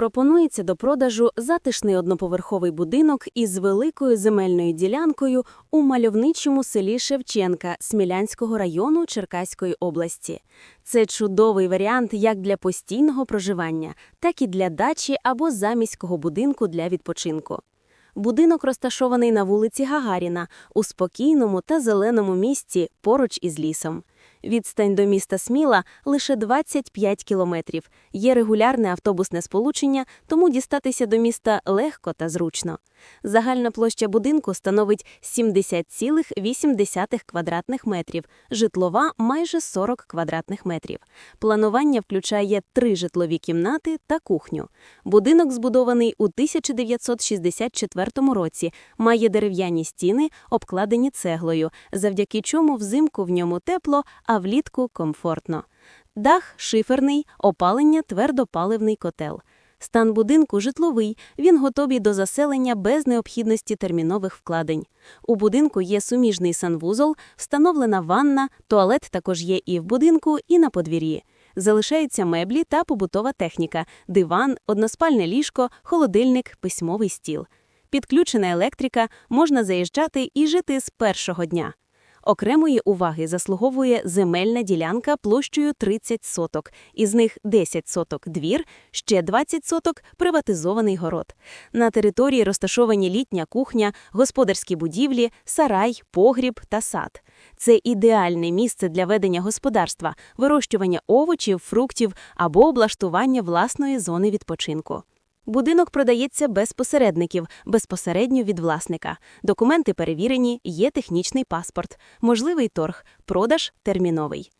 Пропонується до продажу затишний одноповерховий будинок із великою земельною ділянкою у мальовничому селі Шевченка Смілянського району Черкаської області. Це чудовий варіант як для постійного проживання, так і для дачі або заміського будинку для відпочинку. Будинок розташований на вулиці Гагаріна у спокійному та зеленому місці поруч із лісом. Відстань до міста Сміла лише 25 кілометрів. Є регулярне автобусне сполучення, тому дістатися до міста легко та зручно. Загальна площа будинку становить 70,8 квадратних метрів, житлова – майже 40 квадратних метрів. Планування включає три житлові кімнати та кухню. Будинок збудований у 1964 році, має дерев'яні стіни, обкладені цеглою, завдяки чому взимку в ньому тепло, а влітку комфортно. Дах шиферний, опалення твердопаливний котел. Стан будинку житловий, він готовий до заселення без необхідності термінових вкладень. У будинку є суміжний санвузол, встановлена ванна, туалет також є і в будинку, і на подвір'ї. Залишаються меблі та побутова техніка, диван, односпальне ліжко, холодильник, письмовий стіл. Підключена електрика, можна заїжджати і жити з першого дня. Окремої уваги заслуговує земельна ділянка площею 30 соток, із них 10 соток – двір, ще 20 соток – приватизований город. На території розташовані літня кухня, господарські будівлі, сарай, погріб та сад. Це ідеальне місце для ведення господарства, вирощування овочів, фруктів або облаштування власної зони відпочинку. Будинок продається без посередників, безпосередньо від власника. Документи перевірені, є технічний паспорт, можливий торг, продаж терміновий.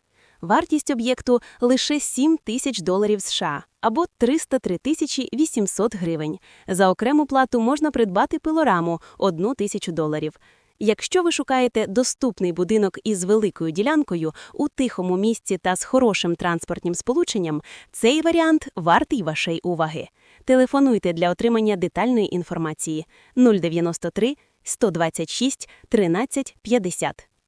Вартість об'єкту лише 7 тисяч доларів США або 303 тисячі 800 гривень. За окрему плату можна придбати пилораму – 1 тисячу доларів. Якщо ви шукаєте доступний будинок із великою ділянкою у тихому місці та з хорошим транспортним сполученням, цей варіант вартий вашої уваги. Телефонуйте для отримання детальної інформації 093 126 13 50.